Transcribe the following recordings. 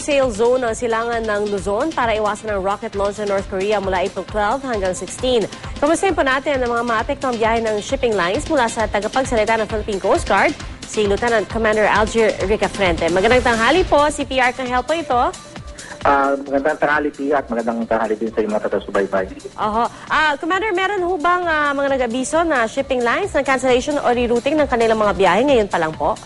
Sail zone ang silangan ng Luzon para iwasan ang rocket launch sa North Korea mula April 12 hanggang 16. Kamustahin po natin ang mga maapektong biyahe ng shipping lines mula sa tagapagsalita ng Philippine Coast Guard, si Lieutenant Commander Algier Rica Frente. Magandang tanghali po, CPR kang help po ito. Ah, magandang tanghali Pia at magandang tanghali din sa inyo mga taga-subaybay. Oho. Ah, Commander, meron ho bang ah, mga nag-abiso na shipping lines ng cancellation o rerouting ng kanilang mga biyahe ngayon pa lang po?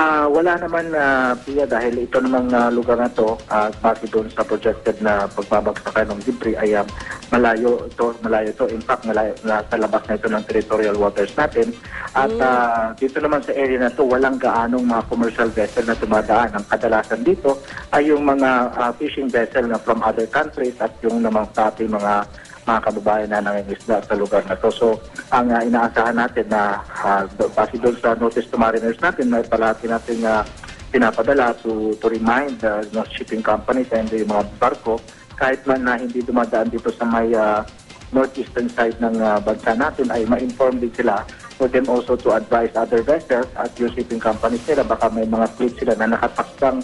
Ah, wala naman na Pia dahil ito namang ah, lugar na to at base doon sa projected na pagbabagsakan ng debris ay ah, malayo ito, malayo ito. In fact, malayo nasa labas na ito ng territorial waters natin. At ah, dito naman sa area na to, walang gaanong mga commercial vessel na tumadaan. Ang kadalasan dito ay yung mga ah, fishing vessel na from other countries at yung namang sa ating mga mga kababayan na nangingisda sa lugar na to. So, ang uh, inaasahan natin na uh, base doon sa notice to mariners natin, may palati natin uh, pinapadala to, to remind the uh, shipping companies and yung mga barko, kahit man na hindi dumadaan dito sa may uh, northeastern side ng uh, bansa natin, ay ma-inform din sila for them also to advise other vessels at yung shipping companies nila, baka may mga fleet sila na nakatakdang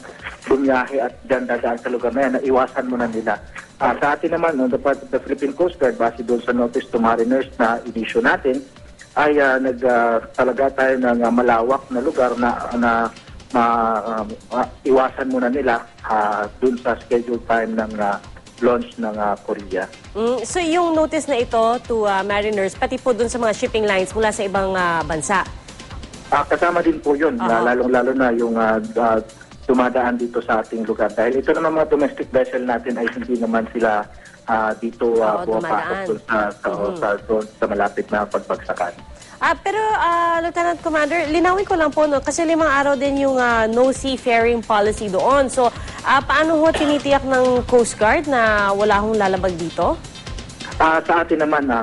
bumiyahe at dyan dadaan sa lugar na yan, na iwasan muna nila. Ah, sa atin naman, no, the part of the Philippine Coast Guard, base doon sa notice to mariners na inisyo natin, ay ah, nag talaga tayo ng ah, malawak na lugar na na ma, ah, ah, iwasan muna nila ah, doon sa scheduled time ng ah, launch ng ah, Korea. Mm, so yung notice na ito to ah, mariners, pati po dun sa mga shipping lines mula sa ibang ah, bansa. Ah, kasama din po yun, na lalong-lalo na yung ah, ah, dumadaan dito sa ating lugar. Dahil ito naman mga domestic vessel natin ay hindi naman sila ah, dito Oo, uh, pumapasok dumadaan. doon sa, sa, Mhm. sa, doon sa malapit na pagbagsakan. Ah, pero ah, Lieutenant Commander, linawin ko lang po no kasi limang araw din yung ah, no seafaring policy doon. So, ah, paano ho tinitiyak ng Coast Guard na wala hong lalabag dito? Ah, sa atin naman, na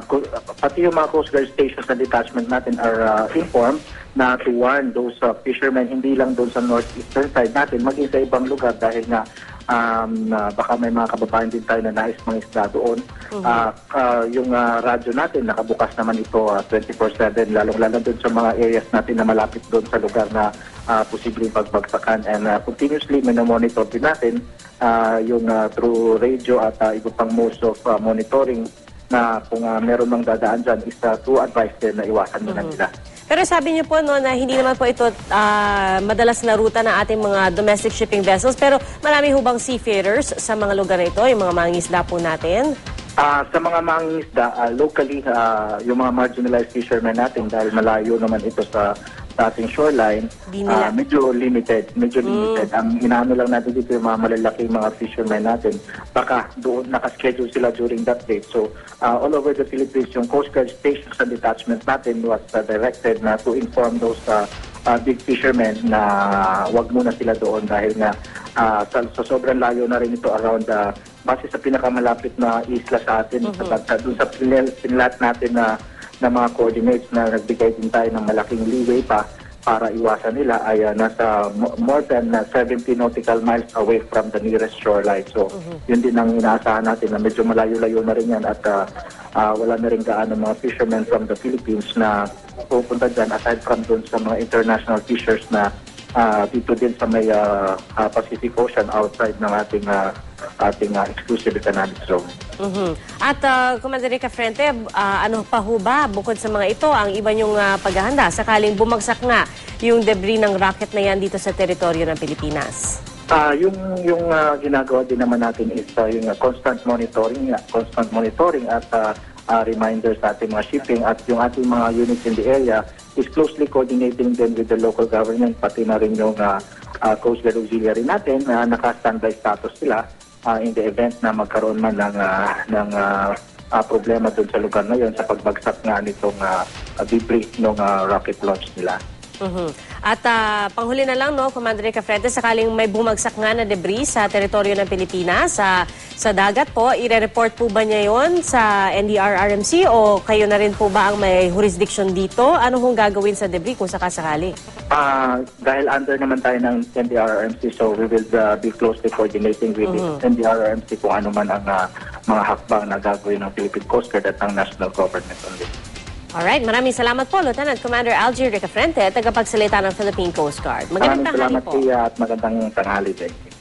pati yung mga Coast Guard stations na detachment natin are ah, informed na to warn those ah, fishermen, hindi lang doon sa northeastern side natin, maging sa ibang lugar dahil nga um, na baka may mga kababayan din tayo na nais mangisda doon. Ah, ah, yung ah, radyo natin, nakabukas naman ito ah, 24-7, lalong-lalo doon sa mga areas natin na malapit doon sa lugar na ah, posibleng pagbagsakan. And ah, continuously, minomonitor din natin ah, yung ah, through radio at ah, iba pang modes of ah, monitoring na kung ah, meron mang dadaan dyan is ah, to advise din na iwasan muna nila. Pero sabi niyo po no na hindi naman po ito ah, madalas na ruta ng ating mga domestic shipping vessels pero marami ho bang seafarers sa mga lugar na ito, yung mga mangingisda po natin? Ah, sa mga mangingisda, ah, locally, ah, yung mga marginalized fishermen natin dahil malayo naman ito sa, sa ating shoreline, Di nila- ah, medyo limited. Medyo limited. Ang inaano lang natin dito yung mga malalaking mga fishermen natin, baka doon nakaschedule sila during that date. So, ah, all over the Philippines, yung Coast Guard stations and detachments natin was ah, directed na to inform those ah, ah, big fishermen na wag muna sila doon dahil nga ah, sa, sa sobrang layo na rin ito around the base sa pinakamalapit na isla sa atin sa bansa doon sa pinil, pinilat natin na na mga coordinates na nagbigay din tayo ng malaking leeway pa para iwasan nila ay ah, nasa mo- more than ah, 70 nautical miles away from the nearest shoreline. So, yun din ang inaasahan natin na medyo malayo-layo na rin yan at ah, ah, wala na rin gaano mga fishermen from the Philippines na pupunta dyan aside from dun sa mga international fishers na ah, dito din sa may ah, ah, Pacific Ocean outside ng ating ah, ating ah, exclusive economic zone. Mhm. At uh, Commander Rica Frente, ah, ano pa ho ba bukod sa mga ito ang iba niyong ah, paghahanda sakaling bumagsak nga yung debris ng rocket na yan dito sa teritoryo ng Pilipinas? Ah, yung yung ah, ginagawa din naman natin is ah, yung ah, constant monitoring, ah, constant monitoring at ah, ah, reminders sa ating mga shipping at yung ating mga units in the area is closely coordinating din with the local government pati na rin yung ah, ah, Coast Guard Auxiliary natin na naka-standby status sila ah, in the event na magkaroon man ng ah, ng ah, ah, problema doon sa lugar na yon sa pagbagsak nga nitong ah, debris ng rocket launch nila. Mhm. At ah, panghuli na lang, no, Commander Rica Frente, sakaling may bumagsak nga na debris sa teritoryo ng Pilipinas, sa, sa dagat po, ire-report po ba niya yon sa NDRRMC o kayo na rin po ba ang may jurisdiction dito? Ano hong gagawin sa debris kung sakasakali? Ah, dahil under naman tayo ng NDRRMC, so we will uh, be closely coordinating with Mhm. the NDRRMC kung ano man ang ah, mga hakbang na gagawin ng Philippine Coast Guard at ng national government on this. Alright, maraming salamat po, Lieutenant Commander Algier Rica Frente, tagapagsalita ng Philippine Coast Guard. Magandang Maraming tanghali salamat po. At magandang tanghali din.